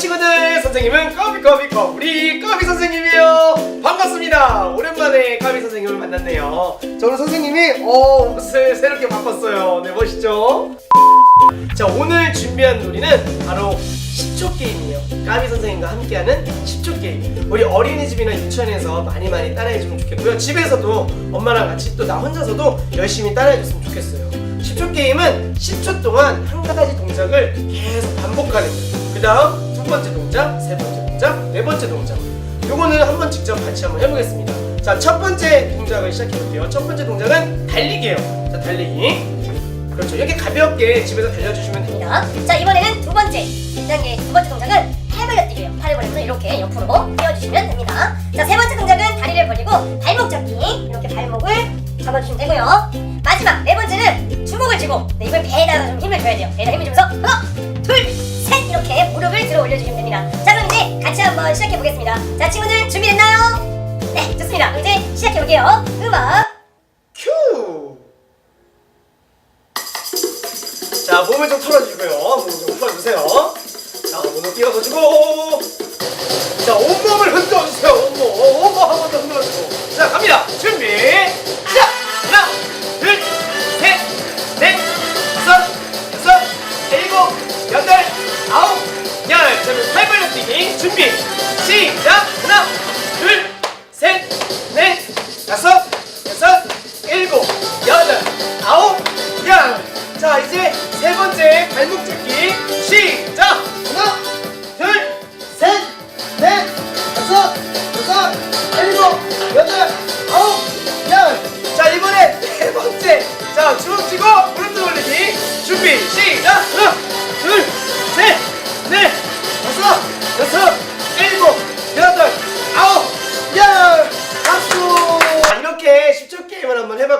선생님은 까비 까비 까비 까비 선생님이에요. 반갑습니다. 오랜만에 까비 선생님을 만났네요. 자 오늘 선생님이 어 옷을 새롭게 바꿨어요. 네 멋있죠? 자 오늘 준비한 놀이는 바로 10초 게임이에요. 까비 선생님과 함께하는 10초 게임. 우리 어린이집이나 유치원에서 많이 많이 따라해주면 좋겠고요. 집에서도 엄마랑 같이 또 나 혼자서도 열심히 따라해줬으면 좋겠어요. 10초 게임은 10초 동안 한 가지 동작을 계속 반복하는 거예요. 그 다음 두 번째 동작, 세 번째 동작, 네 번째 동작. 요거는 한번 직접 같이 한번 해보겠습니다. 자, 첫 번째 동작을 시작해볼게요. 첫 번째 동작은 달리기예요. 자, 달리기. 그렇죠. 이렇게 가볍게 집에서 달려주시면 됩니다. 자 이번에는 두 번째 1단계 두 번째 동작은 팔 벌려 뛰기예요. 팔을 벌려서 이렇게 옆으로 띄워주시면 됩니다. 자 세 번째 동작은 다리를 벌리고 발목 잡기 이렇게 발목을 잡아주시면 되고요. 한번 시작해 보겠습니다. 자 친구들 준비됐나요? 네 좋습니다. 이제 시작해 볼게요. 음악 큐! 자, 몸을 좀 털어주고요. 몸을 좀 털어주세요. 자, 몸을 띄워가지고. 자, 온몸을 흔들어주세요. 온몸. 온몸 한번 더 흔들어주고. 자, 갑니다. 준비. 하나, 둘, 셋, 넷, 다섯, 여섯, 일곱, 여덟, 아홉, 열. 자, 이제 세 번째 발목 잡기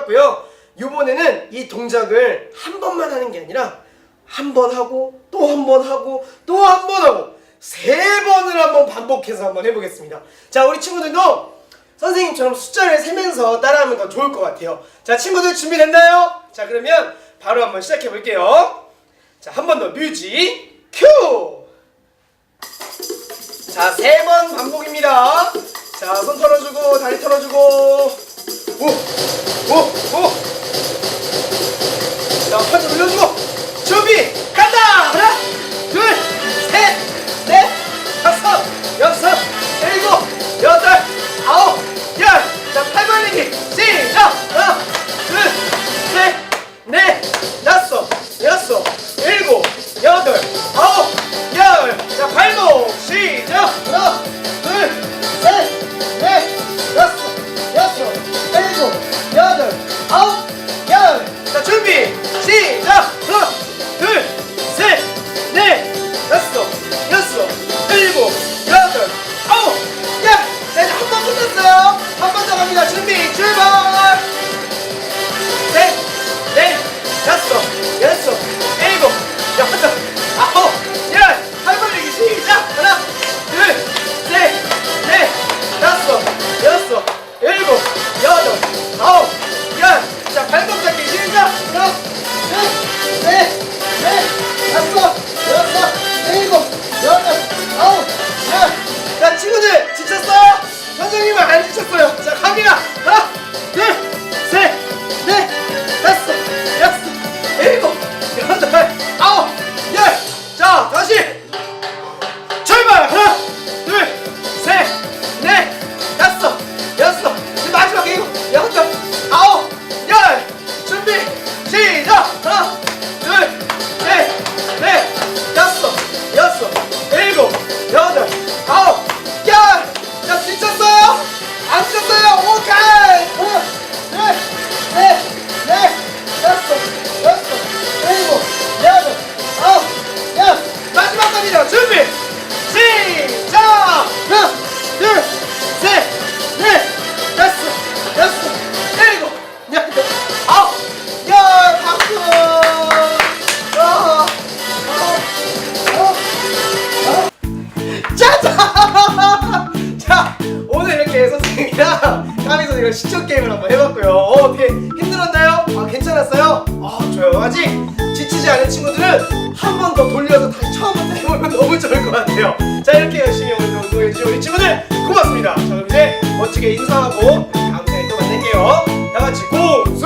해봤고요. 이번에는 이 동작을 한 번만 하는 게 아니라 한 번 하고 또 한 번 하고 또 한 번 하고 세 번을 한번 반복해서 한번 해보겠습니다. 자, 우리 친구들도 선생님처럼 숫자를 세면서 따라하면 더 좋을 것 같아요. 자, 친구들 준비됐나요? 자, 그러면 바로 한번 시작해 볼게요. 자, 한 번 더 뮤직 큐! 자, 세 번 반복입니다. 자, 손 털어주고, 다리 털어주고. 오! 오! 오! 자, 팔좀 올려주고. 준비! 간다! 하나, 준비. 시작! 하나, 둘, 셋, 넷, 다섯, 친구들 지쳤어요? 선생님은 안 지쳤어요. 자, 갑니다. 하나, 둘, 셋, 넷, 다섯, 여섯, 일곱, 여덟, 아홉, 이런 시청 게임을 한번 해봤고요. 어, 어떻게 힘들었나요? 아, 괜찮았어요? 아, 좋아요. 아직 지치지 않은 친구들은 한 번 더 돌려서 다시 처음부터 해보면 너무 좋을 것 같아요. 자, 이렇게 열심히 오늘 운동해주신 우리 친구들 고맙습니다. 자, 그럼 이제 멋지게 인사하고 다음 시간에 또 만날게요. 다 같이 고수!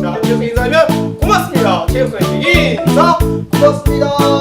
자, 이렇게 인사하면 고맙습니다. 체육선생님 인사 고맙습니다.